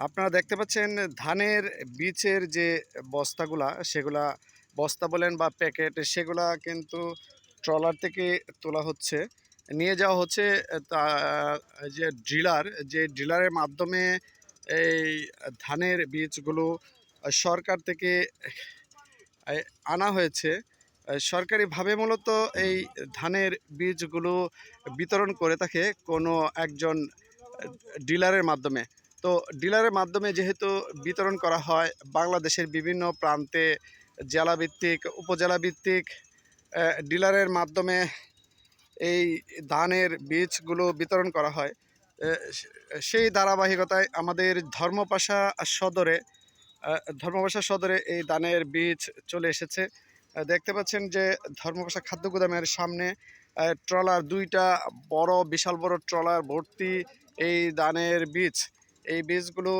আপনারা দেখতে পাচ্ছেন ধানের বীজের যে বস্তাগুলা, সেগুলা বস্তা বলেন বা প্যাকেট, সেগুলা কিন্তু ট্রলার থেকে তোলা হচ্ছে। নিয়ে যাওয়া হচ্ছে তা, যে ড্রিলার, যে ড্রিলারের মাধ্যমে এই ধানের বীজগুলো সরকার থেকে আনা হয়েছে। সরকারিভাবে মূলত এই ধানের বীজগুলো বিতরণ করে থাকে কোনো একজন ডিলারের মাধ্যমে। তো ডিলারের মাধ্যমে যেহেতু বিতরণ করা হয়, বাংলাদেশের বিভিন্ন প্রান্তে জেলাভিত্তিক উপজেলা ভিত্তিক ডিলারের মাধ্যমে এই ধানের বীজগুলো বিতরণ করা হয় সেই ধারাবাহিকতায় আমাদের ধর্মপাশা সদরে ধর্মপাশা সদরে এই ধানের বীজ চলে এসেছে। দেখতে পাচ্ছেন যে ধর্মপাশা খাদ্য গুদামের সামনে ট্রলার, দুইটা বড়, বিশাল বড় ট্রলার ভর্তি এই ধানের বীজ। এই বীজগুলো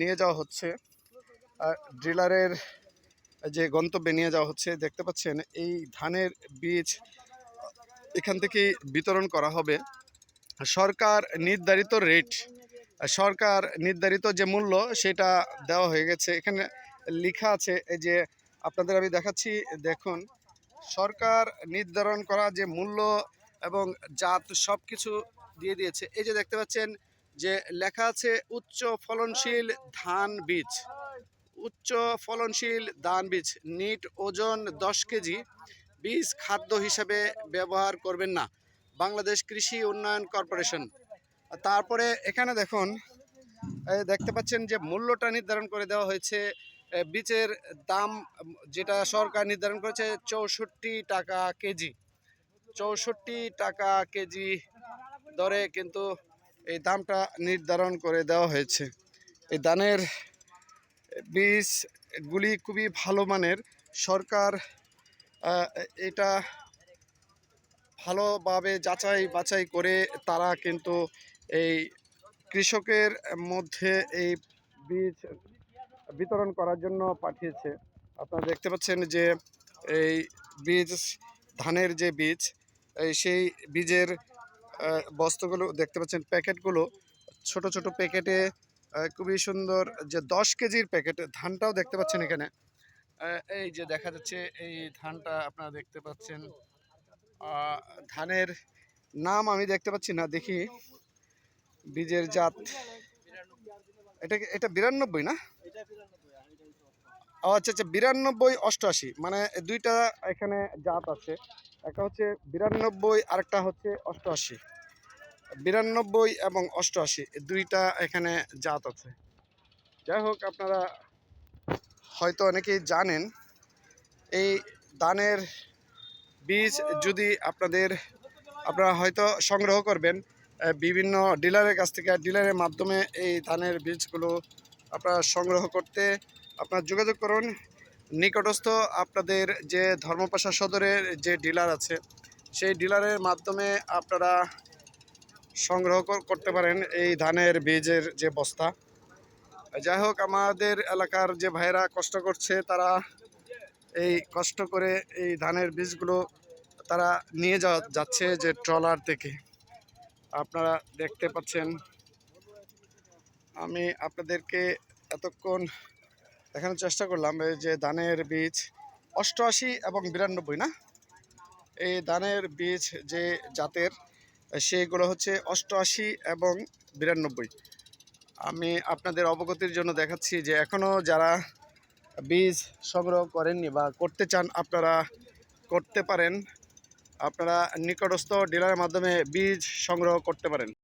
নিয়ে যাওয়া হচ্ছে। ড্রিলারের যে গন্তব্যে নিয়ে যাওয়া হচ্ছে, দেখতে পাচ্ছেন, এই ধানের বীজ এখান থেকে বিতরণ করা হবে। সরকার নির্ধারিত রেট সরকার নির্ধারিত যে মূল্য, সেটা দেওয়া হয়ে গেছে। এখানে লেখা আছে, এই যে আপনাদের আমি দেখাচ্ছি, দেখুন, সরকার নির্ধারণ করা যে মূল্য এবং জাত সব কিছু দিয়ে দিয়েছে। এই যে দেখতে পাচ্ছেন যে লেখা আছে, উচ্চ ফলনশীল ধান বীজ। উচ্চ ফলনশীল ধান বীজ, নিট ওজন দশ কেজি। বীজ খাদ্য হিসাবে ব্যবহার করবেন না। বাংলাদেশ কৃষি উন্নয়ন কর্পোরেশন। তারপরে এখানে দেখুন দেখতে পাচ্ছেন যে মূল্যটা নির্ধারণ করে দেওয়া হয়েছে। বীজের দাম যেটা সরকার নির্ধারণ করেছে, চৌষট্টি টাকা কেজি। চৌষট্টি টাকা কেজি দরে কিন্তু এই দামটা নির্ধারণ করে দেওয়া হয়েছে। এই ধানের বীজগুলি খুবই ভালো মানের। সরকার এটা ভালোভাবে যাচাই বাছাই করে তারা কিন্তু এই কৃষকের মধ্যে এই বীজ বিতরণ করার জন্য পাঠিয়েছে। আপনারা দেখতে পাচ্ছেন যে এই বীজ, ধানের যে বীজ সেই বীজের বস্তাগুলো দেখতে পাচ্ছেন, প্যাকেটগুলো ছোট ছোট প্যাকেটে খুবই সুন্দর যে দশ কেজির প্যাকেট, ধানটাও দেখতে পাচ্ছেন এখানে। এই যে দেখা যাচ্ছে, এই ধানটা আপনারা দেখতে পাচ্ছেন। ধানের নাম আমি দেখতে পাচ্ছি না, দেখি। বীজের জাত। এটা এটা বিরানব্বই না? ও আচ্ছা আচ্ছা বিরানব্বই অষ্টআশি মানে দুইটা এখানে জাত আছে। একটা হচ্ছে বিরানব্বই, আরেকটা হচ্ছে অষ্টআশি। বিরানব্বই এবং অষ্টআশি দুইটা এখানে জাত আছে। যাই হোক, আপনারা হয়তো অনেকেই জানেন, এই ধানের বীজ যদি আপনাদের, আপনারা হয়তো সংগ্রহ করবেন বিভিন্ন ডিলারের কাছ থেকে, ডিলারের মাধ্যমে এই ধানের বীজগুলো আপনারা সংগ্রহ করতে আপনারা যোগাযোগ করুন। নিকটস্থ আপনাদের যে ধর্মপাশা সদরের যে ডিলার আছে, সেই ডিলারের মাধ্যমে আপনারা সংগ্রহ করতে পারেন এই ধানের বীজের যে বস্তা। যাই হোক, আমাদের এলাকার যে ভাইরা কষ্ট করছে, তারা এই কষ্ট করে এই ধানের বীজগুলো তারা নিয়ে যাওয়া যাচ্ছে যে ট্রলার থেকে। আপনারা দেখতে পাচ্ছেন, আমি আপনাদেরকে এতক্ষণ দেখানোর চেষ্টা করলাম, এই যে ধানের বীজ, অষ্টআশি এবং বিরানব্বই না? এই ধানের বীজ যে জাতের সেগুলো হচ্ছে অষ্টআশি এবং বিরানব্বই। আমি আপনাদের অবগতির জন্য দেখাচ্ছি যে এখনও যারা বীজ সংগ্রহ করেননি বা করতে চান, আপনারা করতে পারেন। আপনারা নিকটস্থ ডিলারের মাধ্যমে বীজ সংগ্রহ করতে পারেন।